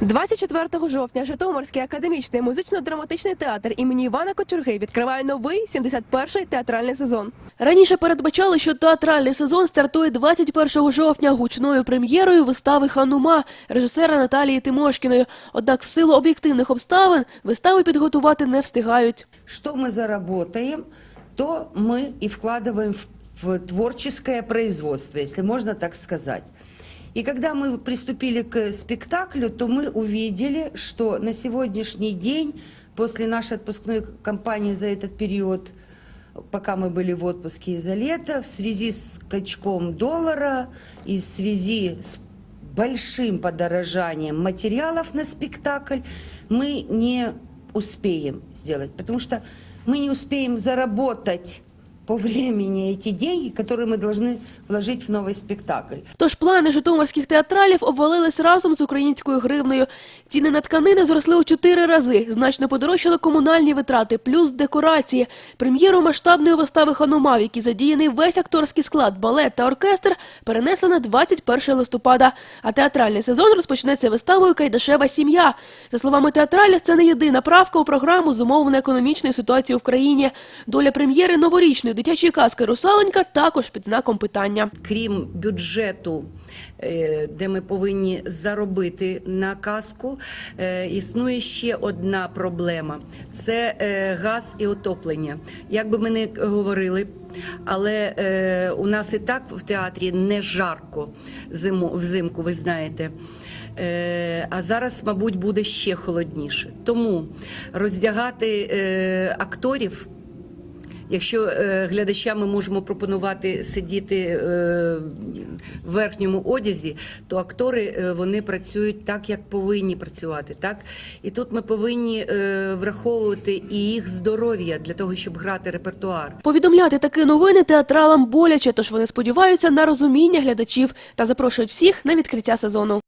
24 жовтня Житомирський академічний музично-драматичний театр імені Івана Кочурги відкриває новий 71-й театральний сезон. Раніше передбачали, що театральний сезон стартує 21 жовтня гучною прем'єрою вистави Ханума режисера Наталії Тимошкіної. Однак, в силу об'єктивних обставин вистави підготувати не встигають. Что мы заработаем, то мы и вкладываем в, в творческое производство, если можно так сказать. И когда мы приступили к спектаклю, то мы увидели, что на сегодняшний день, после нашей отпускной кампании за этот период, пока мы были в отпуске из-за лета, в связи с скачком доллара и в связи с большим подорожанием материалов на спектакль, мы не успеем сделать, потому что мы не успеем заработать по времени эти деньги, которые мы должны вложить в новый спектакль. Тож плани житомирських театралів обвалились разом з українською гривнею. Ціни на тканини зросли у чотири рази. Значно подорожчали комунальні витрати, плюс декорації. Прем'єру масштабної вистави Ханума, в якій задіяний весь акторський склад, балет та оркестр, перенесли на 21 листопада. А театральний сезон розпочнеться виставою Кайдашева сім'я. За словами театралів, це не єдина правка у програму зумовлена економічною ситуацією в країні. Доля прем'єри новорічної дитячої казки Русаленька також під знаком питання. Крім бюджету, е, де ми повинні заробити на казку, е, існує ще одна проблема: це е, газ і отоплення. Як би ми не говорили, але е, у нас і так в театрі не жарко зиму, взимку, ви знаєте. Е, А зараз, мабуть, буде ще холодніше. Тому роздягати е, акторів Якщо е, глядачам ми можемо пропонувати сидіти е, в верхньому одязі, то актори е, вони працюють так, як повинні працювати. Так і тут ми повинні враховувати і їх здоров'я для того, щоб грати репертуар. Повідомляти такі новини театралам боляче, тож вони сподіваються на розуміння глядачів та запрошують всіх на відкриття сезону.